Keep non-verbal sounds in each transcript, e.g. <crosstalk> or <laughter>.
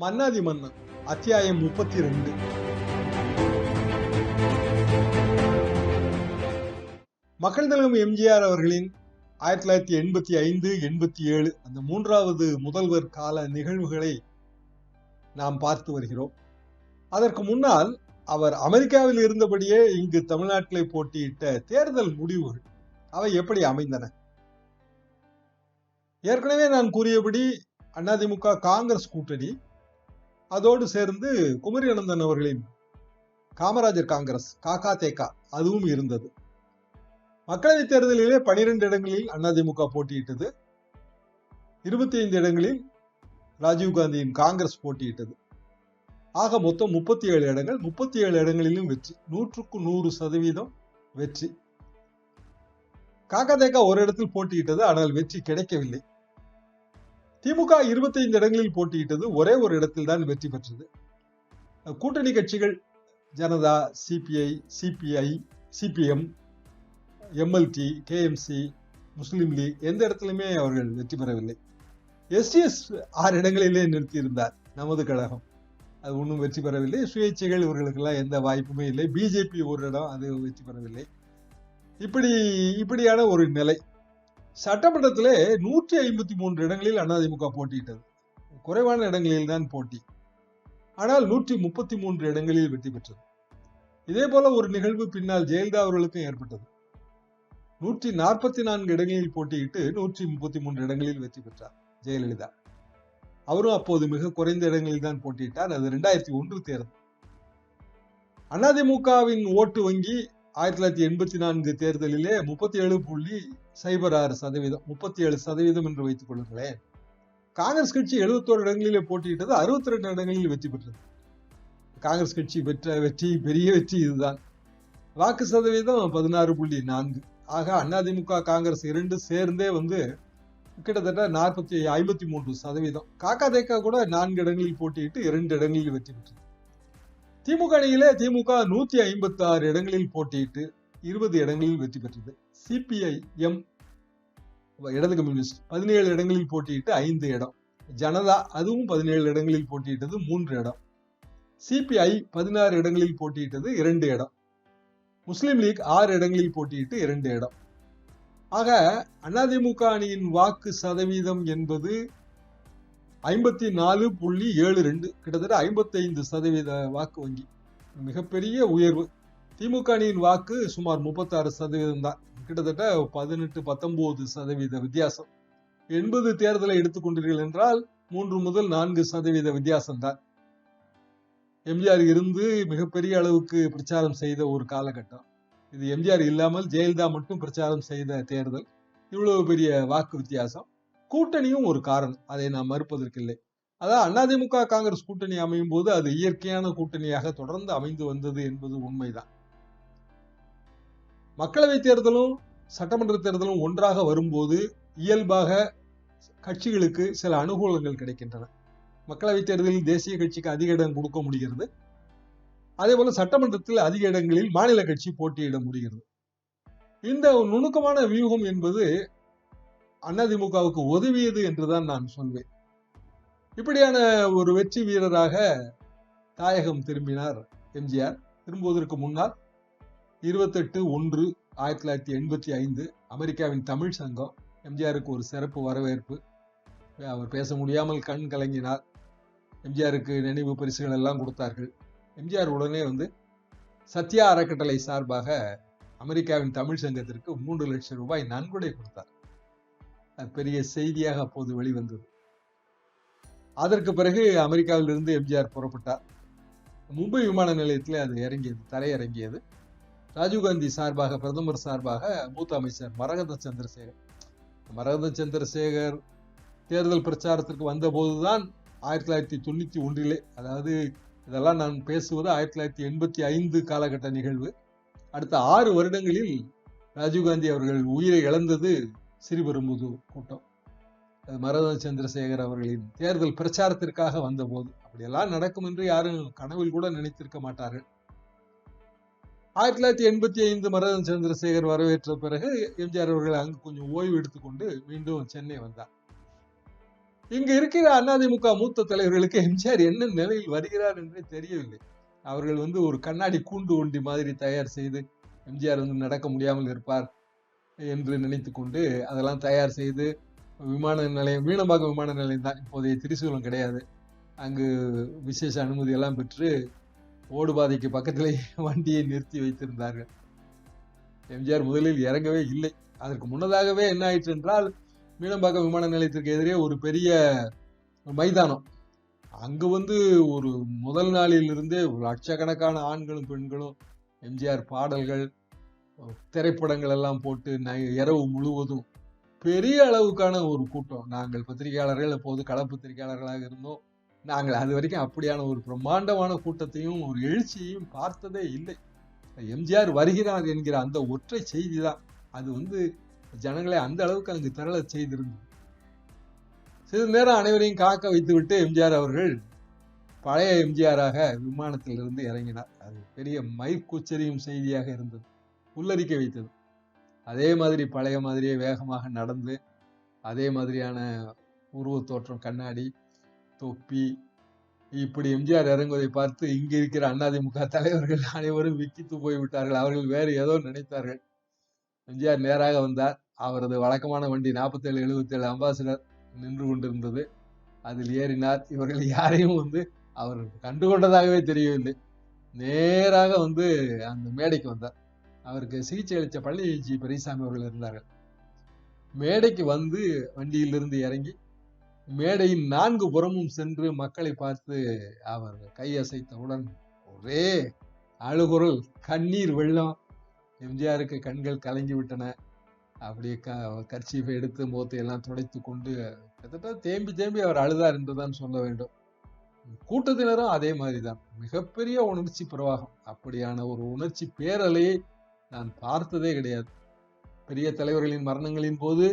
மன்னாதி மன்னன் அத்தியாயம் முப்பத்தி ரெண்டு மக்கள் தலைவர் எம்ஜிஆர் அவர்களின் ஆயிரத்தி தொள்ளாயிரத்தி எண்பத்தி ஐந்து எண்பத்தி ஏழு அந்த மூன்றாவது முதல்வர் கால நிகழ்வுகளை நாம் பார்த்து வருகிறோம். அதற்கு முன்னால் அவர் அமெரிக்காவில் இருந்தபடியே இங்கு தமிழ்நாட்டிலே போட்டியிட்ட தேர்தல் முடிவுகள் அவை எப்படி அமைந்தன? ஏற்கனவே நான் கூறியபடி அதிமுக காங்கிரஸ் கூட்டணி அதோடு சேர்ந்து குமரி அனந்தன் அவர்களின் காமராஜர் காங்கிரஸ் காக்கா தேகா அதுவும் இருந்தது. மக்களவைத் தேர்தலிலே பனிரெண்டு இடங்களில் அதிமுக போட்டியிட்டது. இருபத்தி ஐந்து இடங்களில் ராஜீவ்காந்தியின் காங்கிரஸ் போட்டியிட்டது. ஆக மொத்தம் முப்பத்தி ஏழு இடங்கள் முப்பத்தி ஏழு இடங்களிலும் வெற்றி நூற்றுக்கு நூறு சதவீதம் வெற்றி. காக்கா தேக்கா ஒரு இடத்தில் போட்டியிட்டது ஆனால் வெற்றி கிடைக்கவில்லை. திமுக இருபத்தைந்து இடங்களில் போட்டியிட்டது ஒரே ஒரு இடத்தில் தான் வெற்றி பெற்றது. கூட்டணி கட்சிகள் Janata CPI CPI CPM MLD KMC Muslim League எந்த இடத்துலையுமே அவர்கள் வெற்றி பெறவில்லை. எஸ்டிஎஸ் ஆறு இடங்களிலே நிறுத்தியிருந்தார் நமது கழகம். அது ஒன்றும் வெற்றி பெறவில்லை. சுயேட்சைகள் இவர்களுக்கெல்லாம் எந்த வாய்ப்புமே இல்லை. பிஜேபி ஒரு இடம் அது வெற்றி பெறவில்லை. இப்படி இப்படியான ஒரு நிலை. சட்டமன்றத்திலே நூற்றி ஐம்பத்தி மூன்று இடங்களில் அதிமுக போட்டியிட்டது. குறைவான இடங்களில் தான் போட்டி. ஆனால் நூற்றி முப்பத்தி மூன்று இடங்களில் வெற்றி பெற்றது. இதே போல ஒரு நிகழ்வு பின்னால் ஜெயலலிதா அவர்களுக்கும் ஏற்பட்டது. நூற்றி நாற்பத்தி நான்கு இடங்களில் போட்டியிட்டு நூற்றி முப்பத்தி மூன்று இடங்களில் வெற்றி பெற்றார் ஜெயலலிதா. அவரும் அப்போது மிக குறைந்த இடங்களில் தான் போட்டியிட்டார். அது ரெண்டாயிரத்தி ஒன்று தேர்தல். அதிமுகவின் ஓட்டு வங்கி ஆயிரத்தி தொள்ளாயிரத்தி எண்பத்தி நான்கு தேர்தலிலே முப்பத்தி ஏழு புள்ளி சைபர் ஆறு சதவீதம் முப்பத்தி ஏழு சதவீதம் என்று வைத்துக் கொள்ளுங்களேன். காங்கிரஸ் கட்சி எழுபத்தோரு இடங்களிலே போட்டியிட்டது அறுபத்தி ரெண்டு இடங்களில் வெற்றி பெற்றது. காங்கிரஸ் கட்சி பெற்ற வெற்றி பெரிய வெற்றி இதுதான். வாக்கு சதவீதம் பதினாறு புள்ளி நான்கு. ஆக அதிமுக காங்கிரஸ் இரண்டு சேர்ந்தே வந்து கிட்டத்தட்ட நாற்பத்தி ஐம்பத்தி மூன்று சதவீதம். காக்கா தேக்கா கூட நான்கு இடங்களில் போட்டியிட்டு இரண்டு இடங்களில் வெற்றி பெற்றது. திமுக அணியிலே திமுக நூத்தி ஐம்பத்தி ஆறு இடங்களில் போட்டியிட்டு இருபது இடங்களில் வெற்றி பெற்றது. சிபிஐ எம் இடது கம்யூனிஸ்ட் பதினேழு இடங்களில் போட்டியிட்டு ஐந்து இடம். ஜனதா அதுவும் பதினேழு இடங்களில் போட்டியிட்டது மூன்று இடம். சிபிஐ பதினாறு இடங்களில் போட்டியிட்டது இரண்டு இடம். முஸ்லிம் லீக் ஆறு இடங்களில் போட்டியிட்டு இரண்டு இடம். ஆக அதிமுக அணியின் வாக்கு சதவீதம் என்பது ஐம்பத்தி நாலு புள்ளி ஏழு ரெண்டு கிட்டத்தட்ட ஐம்பத்தைந்து சதவீத வாக்கு வங்கி. மிகப்பெரிய உயர்வு. திமுக அணியின் வாக்கு சுமார் முப்பத்தாறு சதவீதம் தான். கிட்டத்தட்ட பதினெட்டு பத்தொன்பது சதவீத வித்தியாசம். எண்பது தேர்தலை எடுத்துக்கொண்டீர்கள் என்றால் மூன்று முதல் நான்கு சதவீத வித்தியாசம்தான் எம்ஜிஆர் இருந்து மிகப்பெரிய அளவுக்கு பிரச்சாரம் செய்த ஒரு காலகட்டம். இது எம்ஜிஆர் இல்லாமல் ஜெயலலிதா மட்டும் பிரச்சாரம் செய்த தேர்தல். இவ்வளவு பெரிய வாக்கு வித்தியாசம். கூட்டணியும் ஒரு காரணம். அதை நாம் மறுப்பதற்கில்லை. அதான் அதிமுக காங்கிரஸ் கூட்டணி அமையும் போது அது இயற்கையான கூட்டணியாக தொடர்ந்து அமைந்து வந்தது என்பது உண்மைதான். மக்களவை தேர்தலும் சட்டமன்ற தேர்தலும் ஒன்றாக வரும்போது இயல்பாக கட்சிகளுக்கு சில அனுகூலங்கள் கிடைக்கின்றன. மக்களவைத் தேர்தலில் தேசிய கட்சிக்கு அதிக இடம் கொடுக்க முடிகிறது. அதே போல சட்டமன்றத்தில் அதிக இடங்களில் மாநில கட்சி போட்டியிட முடிகிறது. இந்த நுணுக்கமான வியூகம் என்பது அதிமுகவுக்கு உதவியது என்றுதான் நான் சொல்வேன். இப்படியான ஒரு வெற்றி வீரராக தாயகம் திரும்பினார் எம்ஜிஆர். திரும்புவதற்கு முன்னால் இருபத்தெட்டு ஒன்று ஆயிரத்தி தொள்ளாயிரத்தி எண்பத்தி ஐந்து அமெரிக்காவின் தமிழ் சங்கம் எம்ஜிஆருக்கு ஒரு சிறப்பு வரவேற்பு. அவர் பேச முடியாமல் கண் கலங்கினார். எம்ஜிஆருக்கு நினைவு பரிசுகள் எல்லாம் கொடுத்தார்கள். எம்ஜிஆர் உடனே வந்து சத்யா அறக்கட்டளை சார்பாக அமெரிக்காவின் தமிழ் சங்கத்திற்கு மூன்று லட்சம் ரூபாய் நன்கொடை கொடுத்தார். பெரிய செய்தியாக அப்போது வெளிவந்தது. அதற்கு பிறகு அமெரிக்காவிலிருந்து எம்ஜிஆர் புறப்பட்டார். மும்பை விமான நிலையத்தில் அது இறங்கியது தரையிறங்கியது. ராஜீவ்காந்தி சார்பாக பிரதமர் சார்பாக மூத்த அமைச்சர் மரகத சந்திரசேகர். மரகத சந்திரசேகர் தேர்தல் பிரச்சாரத்திற்கு வந்தபோதுதான் ஆயிரத்தி தொள்ளாயிரத்தி தொண்ணூற்றி ஒன்றிலே அதாவது இதெல்லாம் நான் பேசுவது ஆயிரத்தி தொள்ளாயிரத்தி எண்பத்தி ஐந்து காலகட்ட நிகழ்வு. அடுத்த ஆறு வருடங்களில் ராஜீவ்காந்தி அவர்கள் உயிரை இழந்தது ஸ்ரீபெரும்புதூர் கூட்டம். அது மரத சந்திரசேகர் அவர்களின் தேர்தல் பிரச்சாரத்திற்காக வந்தபோது அப்படியெல்லாம் நடக்கும் என்று யாரும் கனவில் கூட நினைத்திருக்க மாட்டார்கள். ஆயிரத்தி தொள்ளாயிரத்தி எண்பத்தி ஐந்து மரதன் சந்திரசேகர் வரவேற்ற பிறகு எம்ஜிஆர் அவர்கள் அங்கு கொஞ்சம் ஓய்வு எடுத்துக்கொண்டு மீண்டும் சென்னை வந்தார். இங்கு இருக்கிற அதிமுக மூத்த தலைவர்களுக்கு எம்ஜிஆர் என்ன நிலையில் வருகிறார் என்றே தெரியவில்லை. அவர்கள் வந்து ஒரு கண்ணாடி கூண்டு ஒண்டி மாதிரி தயார் செய்து எம்ஜிஆர் வந்து நடக்க முடியாமல் இருப்பார். என்று நினைத்து கொண்டு அதெல்லாம் தயார் செய்து விமான நிலையம் வீணம்பாக்கம் விமான நிலையம் தான். இப்போதைய திரிசூலம் கிடையாது. அங்கு விசேஷ அனுமதி எல்லாம் பெற்று ஓடுபாதைக்கு பக்கத்திலே <laughs> வண்டியை நிறுத்தி வைத்திருந்தார்கள். எம்ஜிஆர் முதலில் இறங்கவே இல்லை. அதற்கு முன்னதாகவே என்ன ஆயிற்று என்றால் மீனம்பாக்கம் விமான நிலையத்திற்கு எதிரே ஒரு பெரிய மைதானம். அங்கு வந்து ஒரு முதல் நாளில் இருந்தே லட்சக்கணக்கான ஆண்களும் பெண்களும் எம்ஜிஆர் பாடல்கள் திரைப்படங்கள் எல்லாம் போட்டு இரவு முழுவதும் பெரிய அளவுக்கான ஒரு கூட்டம். நாங்கள் பத்திரிகையாளர்கள் அப்போது கள பத்திரிகையாளர்களாக இருந்தோம் நாங்கள் அது வரைக்கும் அப்படியான ஒரு பிரம்மாண்டமான கூட்டத்தையும் ஒரு எழுச்சியையும் பார்த்ததே இல்லை. எம்ஜிஆர் வருகிறார் என்கிற அந்த ஒற்றை செய்தி தான். அது வந்து ஜனங்களை அந்த அளவுக்கு அங்கு திரள செய்திருந்தது. சிறிது நேரம் அனைவரையும் காக்க வைத்துவிட்டு எம்ஜிஆர் அவர்கள் பழைய எம்ஜிஆராக விமானத்திலிருந்து இறங்கினார். அது பெரிய மயிர்கூச்சரியும் செய்தியாக இருந்தது. உள்ளரிக்க வைத்தது. அதே மாதிரி பழைய மாதிரியே வேகமாக நடந்து அதே மாதிரியான உருவ தோற்றம் கண்ணாடி தொப்பி இப்படி எம்ஜிஆர் இறங்குவதை பார்த்து இங்கு இருக்கிற அண்ணாதிமுக தலைவர்கள் அனைவரும் விக்கித்து போய்விட்டார்கள். அவர்கள் வேறு ஏதோ நினைத்தார்கள். எம்ஜிஆர் நேராக வந்தார். அவரது வழக்கமான வண்டி நாற்பத்தேழு எழுபத்தேழு அம்பாசிடர் நின்று கொண்டிருந்தது. அதில் ஏறினார். இவர்கள் யாரையும் வந்து அவர் கண்டுகொண்டதாகவே தெரியவில்லை. நேராக வந்து அந்த மேடைக்கு வந்தார். அவருக்கு சிகிச்சை அளித்த பழனிஜி பெரியசாமி அவர்கள் இருந்தார்கள். மேடைக்கு வந்து வண்டியிலிருந்து இறங்கி மேடையின் நான்கு புறமும் சென்று மக்களை பார்த்து அவர் கையசைத்தவுடன் ஒரே அழுகுரல் கண்ணீர் வெள்ளம். எம்ஜிஆருக்கு கண்கள் கலங்கி விட்டன அப்படியே க கர்ச்சீஃபை எடுத்து முகத்தை எல்லாம் துடைத்து கொண்டு கிட்டத்தட்ட தேம்பி தேம்பி அவர் அழுதார் என்றுதான் சொல்ல வேண்டும். கூட்டத்தினரும் அதே மாதிரிதான். மிகப்பெரிய உணர்ச்சி பிரவாகம். அப்படியான ஒரு உணர்ச்சி பேரலையை நான் பார்த்ததே கிடையாது. பெரிய தலைவர்களின் மரணங்களின் போது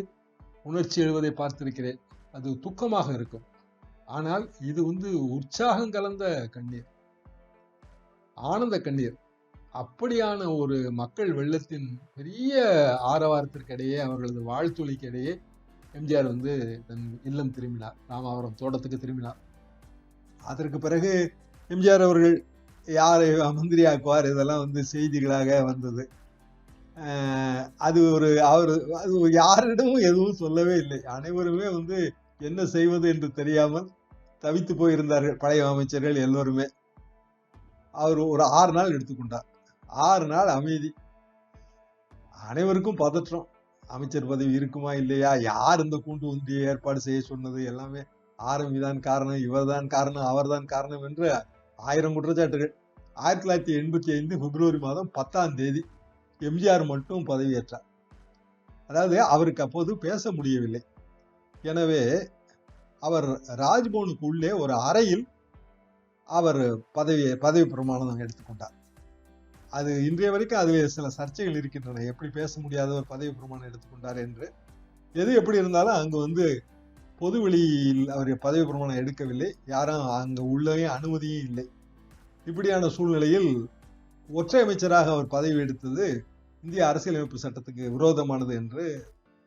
உணர்ச்சி எழுவதை பார்த்திருக்கிறேன். அது துக்கமாக இருக்கும். ஆனால் இது வந்து உற்சாகம் கலந்த கண்ணீர். ஆனந்த கண்ணீர். அப்படியான ஒரு மக்கள் வெள்ளத்தின் பெரிய ஆரவாரத்திற்கிடையே அவர்களது வாழ்த்துளிக்கிடையே எம்ஜிஆர் வந்து தன் இல்லம் திரும்பினார். ராமாவரம் தோட்டத்துக்கு திரும்பினார். அதற்கு பிறகு எம்ஜிஆர் அவர்கள் யாரை மந்திரியாக்குவார் இதெல்லாம் வந்து செய்திகளாக வந்தது. அது ஒரு அவர் அது யாரிடமும் எதுவும் சொல்லவே இல்லை. அனைவருமே வந்து என்ன செய்வது என்று தெரியாமல் தவித்து போயிருந்தார்கள் பழைய அமைச்சர்கள் எல்லோருமே. அவர் ஒரு ஆறு நாள் எடுத்துக்கொண்டார். ஆறு நாள் அமைதி. அனைவருக்கும் பதற்றம். அமைச்சர் பதவி இருக்குமா இல்லையா? யார் இந்த கூண்டு ஒன்றிய ஏற்பாடு செய்ய சொன்னது? எல்லாமே ஆரம்பிதான் காரணம் இவர்தான் காரணம் அவர்தான் காரணம் என்று ஆயிரம் குற்றச்சாட்டுகள். ஆயிரத்தி தொள்ளாயிரத்தி எண்பத்தி ஐந்து பிப்ரவரி மாதம் பத்தாம் தேதி எம்ஜிஆர் மட்டும் பதவியேற்றார். அதாவது அவருக்கு அப்போது பேச முடியவில்லை. எனவே அவர் ராஜ்பவனுக்கு உள்ளே ஒரு அறையில் அவர் பதவி பதவி பிரமாணம் எடுத்துக்கொண்டார் அது இன்றைய வரைக்கும் அதில் சில சர்ச்சைகள் இருக்கின்றன. எப்படி பேச முடியாத ஒரு பதவி பிரமாணம் எடுத்துக்கொண்டார் என்று. எது எப்படி இருந்தாலும் அங்கு வந்து பொது வெளியில் அவர் பதவி பிரமாணம் எடுக்கவில்லை. யாரும் அங்கே உள்ளவே அனுமதியும் இல்லை. இப்படியான சூழ்நிலையில் ஒற்றை அமைச்சராக அவர் பதவி எடுத்தது இந்திய அரசியலமைப்பு சட்டத்துக்கு விரோதமானது என்று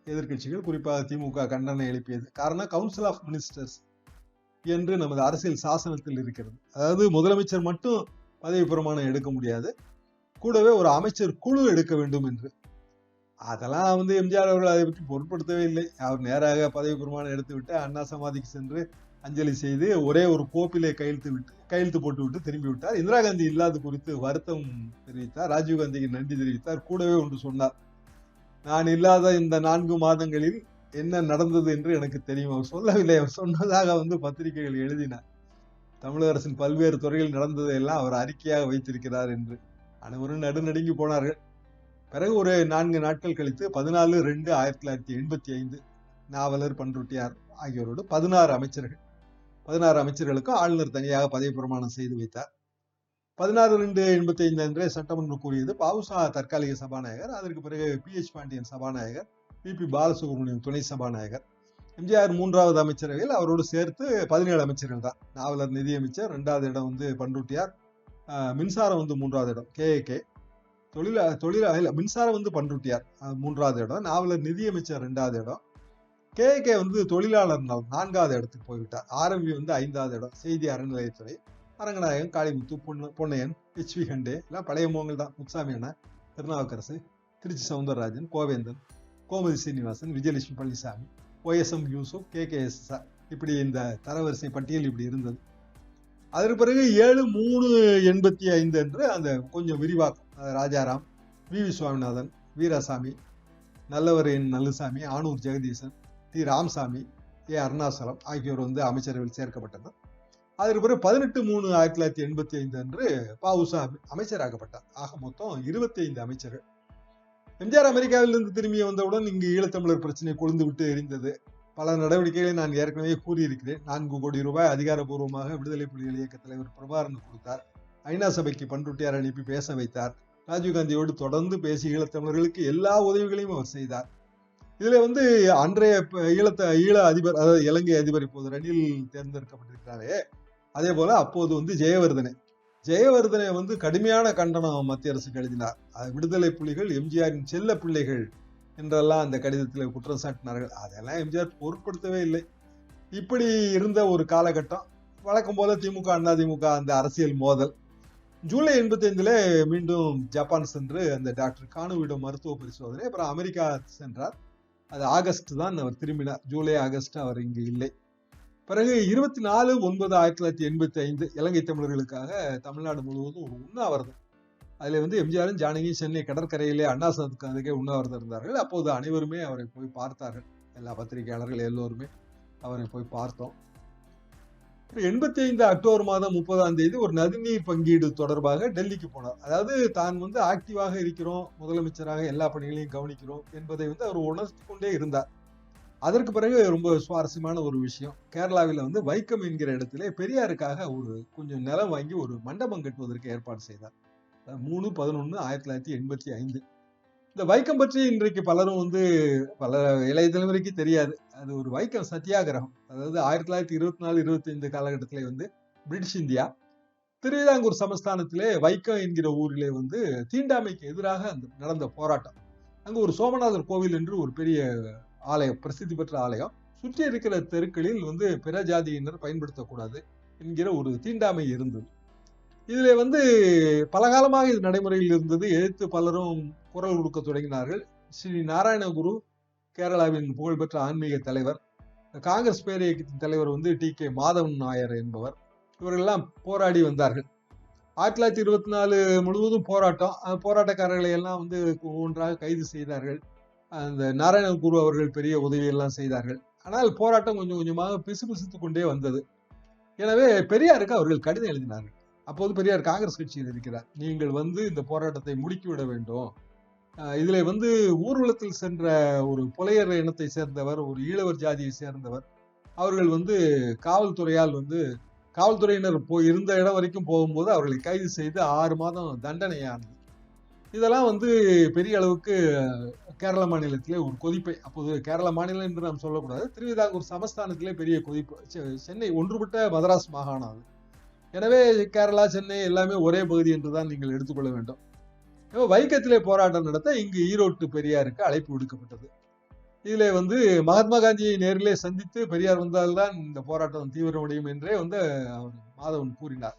எதிர்கட்சிகள் குறிப்பாக திமுக கண்டனம் எழுப்பியது. காரணம் கவுன்சில் ஆஃப் மினிஸ்டர்ஸ் என்று நமது அரசியல் சாசனத்தில் இருக்கிறது. அதாவது முதலமைச்சர் மட்டும் பதவி பிரமாணம் எடுக்க முடியாது. கூடவே ஒரு அமைச்சர் குழு எடுக்க வேண்டும் என்று. அதெல்லாம் வந்து எம்ஜிஆர் அவர்கள் அதை பற்றி பொருட்படுத்தவே இல்லை. அவர் நேராக பதவி பிரமாணம் எடுத்துவிட்டு அண்ணா சமாதிக்கு சென்று அஞ்சலி செய்து ஒரே ஒரு கோப்பிலே கையெழுத்து விட்டு கையெழுத்து போட்டு விட்டு திரும்பி விட்டார். இந்திரா காந்தி இல்லாத குறித்து வருத்தம் தெரிவித்தார். ராஜீவ் காந்திக்கு நன்றி தெரிவித்தார். கூடவே ஒன்று சொன்னார். நான் இல்லாத இந்த நான்கு மாதங்களில் என்ன நடந்தது என்று எனக்கு தெரியும். அவர் சொல்லவில்லை. அவர் சொன்னதாக வந்து பத்திரிகைகள் எழுதினார் தமிழக அரசின் பல்வேறு துறையில் நடந்ததையெல்லாம் அவர் அறிக்கையாக வைத்திருக்கிறார் என்று. அனைவரும் நடுநடுங்கி போனார்கள். பிறகு ஒரு நான்கு நாட்கள் கழித்து பதினாலு ரெண்டு ஆயிரத்தி தொள்ளாயிரத்தி எண்பத்தி ஐந்து நாவலர் பன்ருட்டியார் ஆகியோரோடு பதினாறு அமைச்சர்கள் பதினாறு அமைச்சர்களுக்கும் ஆளுநர் தனியாக பதவி பிரமாணம் செய்து வைத்தார். பதினாறு ரெண்டு எண்பத்தி ஐந்து அன்றே சட்டமன்றம் கூறியது பாவுசா தற்காலிக சபாநாயகர் அதற்கு பிறகு பி எச் பாண்டியன் சபாநாயகர் பி பி பாலசுப்ரமணியம் துணை சபாநாயகர். எம்ஜிஆர் மூன்றாவது அமைச்சரவையில் அவரோடு சேர்த்து பதினேழு அமைச்சர்கள் தான். நாவலர் நிதியமைச்சர் ரெண்டாவது இடம் வந்து பண்ருட்டியார் மின்சாரம் வந்து மூன்றாவது இடம் கே கே. தொழில தொழில மின்சாரம் வந்து பண்ருட்டியார் மூன்றாவது இடம். நாவலர் நிதியமைச்சர் ரெண்டாவது இடம். கே கே வந்து தொழிலாளர் நலம் நான்காவது இடத்துக்கு போய்விட்டார். ஆரம்பி வந்து ஐந்தாவது இடம். செய்தி அறநிலையத்துறை. அரங்கநாயகம் காளிமுத்து பொன்னு பொன்னையன் ஹெச் வி ஹண்டே எல்லாம் பழைய முகங்கள் தான். Muthusamy Anna Thirunavukkarasu Tiruchi Soundararajan Kovendhan Gomathi Srinivasan Vijayalakshmi Palanisamy YSM Yusuf K K S இப்படி இந்த தரவரிசை பட்டியல் இப்படி இருந்தது. அதற்கு பிறகு ஏழு மூணு எண்பத்தி ஐந்து என்று அந்த கொஞ்சம் விரிவாக்கம். ராஜாராம் வி வி சுவாமிநாதன் வீராசாமி நல்லவர் N Anur Jagadeesan T Ramasamy A Arunachalam ஆகியோர் வந்து அமைச்சரவையில் சேர்க்கப்பட்டனர் அதற்கு பிறகு பதினெட்டு மூணு ஆயிரத்தி தொள்ளாயிரத்தி எண்பத்தி ஐந்து அன்று பாவுசா அமைச்சராகப்பட்டார். ஆக மொத்தம் இருபத்தி ஐந்து அமைச்சர்கள். எம்ஜிஆர் அமெரிக்காவிலிருந்து திரும்பி வந்தவுடன் இங்கு ஈழத்தமிழர் பிரச்சனை கொழுந்து விட்டு எரிந்தது. பல நடவடிக்கைகளை நான் ஏற்கனவே கூறியிருக்கிறேன். நான்கு கோடி ரூபாய் அதிகாரப்பூர்வமாக விடுதலை புலிகள் இயக்க தலைவர் பிரபாரன் கொடுத்தார். ஐநா சபைக்கு பண்ருட்டியார் அனுப்பி பேச வைத்தார். ராஜீவ்காந்தியோடு தொடர்ந்து பேசி ஈழத்தமிழர்களுக்கு எல்லா உதவிகளையும் அவர் செய்தார். இதுல வந்து அன்றைய ஈழத்த ஈழ அதிபர் அதாவது இலங்கை அதிபர் இப்போது ரணில் தேர்ந்தெடுக்கப்பட்டிருக்கிறாரே. அதே போல அப்போது வந்து ஜெயவர்தனை. ஜெயவர்தனை வந்து கடுமையான கண்டனம் மத்திய அரசுக்கு எழுதினார். விடுதலை புலிகள் எம்ஜிஆரின் செல்ல பிள்ளைகள் என்றெல்லாம் அந்த கடிதத்தில் குற்றம் சாட்டினார்கள். அதெல்லாம் எம்ஜிஆர் பொருட்படுத்தவே இல்லை. இப்படி இருந்த ஒரு காலகட்டம் வழக்கம் போல திமுக அண்ணா திமுக அந்த அரசியல் மோதல். ஜூலை எண்பத்தி ஐந்துல மீண்டும் ஜப்பான் சென்று அந்த டாக்டர் காணுவிடம் மருத்துவ பரிசோதனை அப்புறம் அமெரிக்கா சென்றார். அது ஆகஸ்ட் தான் அவர் திரும்பினார். ஜூலை ஆகஸ்ட் அவர் இங்கு இல்லை. பிறகு இருபத்தி நாலு ஒன்பது ஆயிரத்தி தொள்ளாயிரத்தி எண்பத்தி ஐந்து இலங்கை தமிழர்களுக்காக தமிழ்நாடு முழுவதும் ஒரு உண்ணாவிரதம். அதில் வந்து எம்ஜிஆரும் ஜானகியும் சென்னை கடற்கரையிலே அண்ணாசனத்துக்கு அருகே உண்ணாவிரதம் இருந்தார்கள். அப்போது அனைவருமே அவரை போய் பார்த்தார்கள். எல்லா பத்திரிகையாளர்கள் எல்லோருமே அவரை போய் பார்த்தோம். எண்பத்தி ஐந்து அக்டோபர் மாதம் முப்பதாம் தேதி ஒரு நதிநீர் பங்கீடு தொடர்பாக டெல்லிக்கு போனார். அதாவது தான் வந்து ஆக்டிவாக இருக்கிறோம் முதலமைச்சராக எல்லா பணிகளையும் கவனிக்கிறோம் என்பதை வந்து அவர் உணர்த்தி கொண்டே இருந்தார். அதற்கு பிறகு ரொம்ப சுவாரஸ்யமான ஒரு விஷயம் கேரளாவில் வந்து வைக்கம் என்கிற இடத்துல பெரியாருக்காக ஒரு கொஞ்சம் நிலம் வாங்கி ஒரு மண்டபம் கட்டுவதற்கு ஏற்பாடு செய்தார். மூணு பதினொன்று ஆயிரத்தி தொள்ளாயிரத்தி எண்பத்தி ஐந்து. இந்த வைக்கம் பற்றி இன்றைக்கு பலரும் வந்து பல இளைய தலைமுறைக்கு தெரியாது. அது ஒரு வைக்கம் சத்தியாகிரகம். அதாவது ஆயிரத்தி தொள்ளாயிரத்தி இருபத்தி நாலு இருபத்தி ஐந்து காலகட்டத்திலே வந்து பிரிட்டிஷ் இந்தியா திருவிதாங்கூர் சமஸ்தானத்திலே வைக்கம் என்கிற ஊரிலே வந்து தீண்டாமைக்கு எதிராக அந்த நடந்த போராட்டம். அங்கே ஒரு சோமநாதர் கோவில் என்று ஒரு பெரிய ஆலயம் பிரசித்தி பெற்ற ஆலயம். சுற்றி இருக்கிற தெருக்களில் வந்து பிற ஜாதியினர் பயன்படுத்தக்கூடாது என்கிற ஒரு தீண்டாமை இருந்தது. இதுல வந்து பல காலமாக இது நடைமுறையில் இருந்தது. எதிர்த்து பலரும் குரல் கொடுக்க தொடங்கினார்கள். ஸ்ரீ நாராயணகுரு கேரளாவின் புகழ்பெற்ற ஆன்மீக தலைவர் காங்கிரஸ் பேரியக்கத்தின் தலைவர் வந்து டி கே மாதவன் நாயர் என்பவர். இவர்கள்லாம் போராடி வந்தார்கள். ஆயிரத்தி தொள்ளாயிரத்தி இருபத்தி நாலு முழுவதும் போராட்டம். போராட்டக்காரர்களை எல்லாம் வந்து ஒன்றாக கைது செய்தார்கள். அந்த நாராயணகுரு அவர்கள் பெரிய உதவியெல்லாம் செய்தார்கள். ஆனால் போராட்டம் கொஞ்சம் கொஞ்சமாக பிசுபிசுத்து கொண்டே வந்தது. எனவே பெரியாருக்கு அவர்கள் கடிதம் எழுதினார்கள். அப்போது பெரியார் காங்கிரஸ் கட்சியில் இருக்கிறார். நீங்கள் வந்து இந்த போராட்டத்தை முடுக்கிவிட வேண்டும். இதில் வந்து ஊர்வலத்தில் சென்ற ஒரு புலையர் இனத்தை சேர்ந்தவர் ஒரு ஈழவர் ஜாதியை சேர்ந்தவர் அவர்கள் வந்து காவல்துறையால் வந்து காவல்துறையினர் போய் இருந்த இடம் வரைக்கும் போகும்போது அவர்களை கைது செய்து ஆறு மாதம் தண்டனையானது. இதெல்லாம் வந்து பெரிய அளவுக்கு கேரள மாநிலத்திலே ஒரு கொதிப்பை அப்போது கேரள மாநிலம் என்று நாம் சொல்லக்கூடாது திருவிதாங்கூர் சமஸ்தானத்திலே பெரிய கொதிப்பு செ- சென்னை ஒன்றுபட்ட மதராஸ் மாகாணம் அது. எனவே கேரளா சென்னை எல்லாமே ஒரே பகுதி என்றுதான் நீங்கள் எடுத்துக்கொள்ள வேண்டும். வைக்கத்திலே போராட்டம் நடத்த இங்கு ஈரோட்டு பெரியாருக்கு அழைப்பு விடுக்கப்பட்டது. இதில் வந்து மகாத்மா காந்தியை நேரிலே சந்தித்து பெரியார் வந்தால்தான் இந்த போராட்டம் தீவிரமடையும் என்றே வந்து அவர் மாதவன் கூறினார்.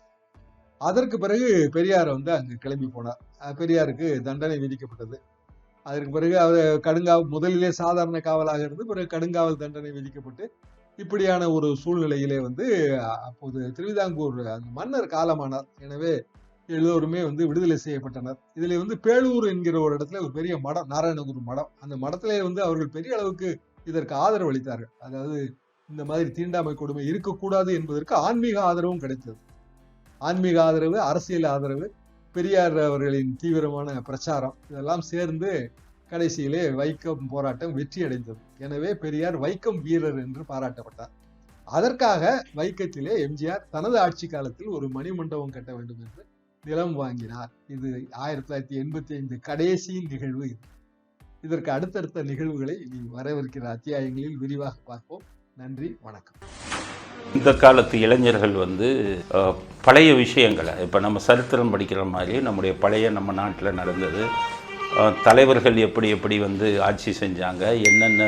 அதற்கு பிறகு பெரியார் வந்து அங்கு கிளம்பி போனார். பெரியாருக்கு தண்டனை விதிக்கப்பட்டது. அதற்கு பிறகு அவர் கடுங்காவல் முதலிலே சாதாரண காவலாக இருந்து பிறகு கடுங்காவல் தண்டனை விதிக்கப்பட்டு இப்படியான ஒரு சூழ்நிலையிலே வந்து அப்போது திருவிதாங்கூர் அந்த மன்னர் காலமானார். எனவே எல்லோருமே வந்து விடுதலை செய்யப்பட்டனர். இதுல வந்து பேளூர் என்கிற ஒரு இடத்துல ஒரு பெரிய மடம் நாராயணகுரு மடம். அந்த மடத்திலே வந்து அவர்கள் பெரிய அளவுக்கு இதற்கு ஆதரவு அளித்தார்கள். அதாவது இந்த மாதிரி தீண்டாமை கொடுமை இருக்கக்கூடாது என்பதற்கு ஆன்மீக ஆதரவும் கிடைத்தது. ஆன்மீக ஆதரவு அரசியல் ஆதரவு பெரியார் அவர்களின் தீவிரமான பிரச்சாரம் இதெல்லாம் சேர்ந்து கடைசியிலே வைக்கம் போராட்டம் வெற்றி அடைந்தது எனவே பெரியார் வைக்கம் வீரர் என்று பாராட்டப்பட்டார். அதற்காக வைக்கத்திலே எம்ஜிஆர் தனது ஆட்சி காலத்தில் ஒரு மணிமண்டபம் கட்ட வேண்டும் என்று நிலம் வாங்கினார். இது ஆயிரத்தி தொள்ளாயிரத்தி எண்பத்தி ஐந்து கடைசி நிகழ்வு இது. இதற்கு அடுத்தடுத்த நிகழ்வுகளை இனி வரவிருக்கிற அத்தியாயங்களில் விரிவாக பார்ப்போம். நன்றி வணக்கம். இந்த காலத்து இளைஞர்கள் வந்து பழைய விஷயங்களை இப்போ நம்ம சரித்திரம் படிக்கிற மாதிரி நம்முடைய பழைய நம்ம நாட்டில் நடந்தது. தலைவர்கள் எப்படி எப்படி வந்து ஆட்சி செஞ்சாங்க என்னென்ன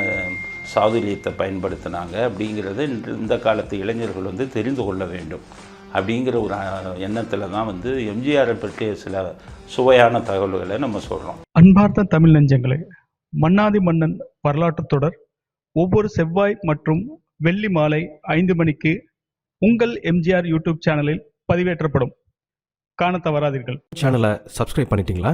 சாதுரியத்தை பயன்படுத்தினாங்க அப்படிங்கிறத இந்த காலத்து இளைஞர்கள் வந்து தெரிந்து கொள்ள வேண்டும். அப்படிங்கிற ஒரு எண்ணத்தில் தான் வந்து எம்ஜிஆரை பற்றிய சில சுவையான தகவல்களை நம்ம சொல்கிறோம் அன்பார்ந்த தமிழ் நெஞ்சங்களே மன்னாதி மன்னன் வரலாற்றுத் தொடர் ஒவ்வொரு செவ்வாய் மற்றும் வெள்ளி மாலை ஐந்து மணிக்கு உங்கள் எம்ஜிஆர் யூடியூப் சேனலில் பதிவேற்றப்படும். காண தவறாதீர்கள். சேனலை சப்ஸ்கிரைப் பண்ணிட்டீங்களா?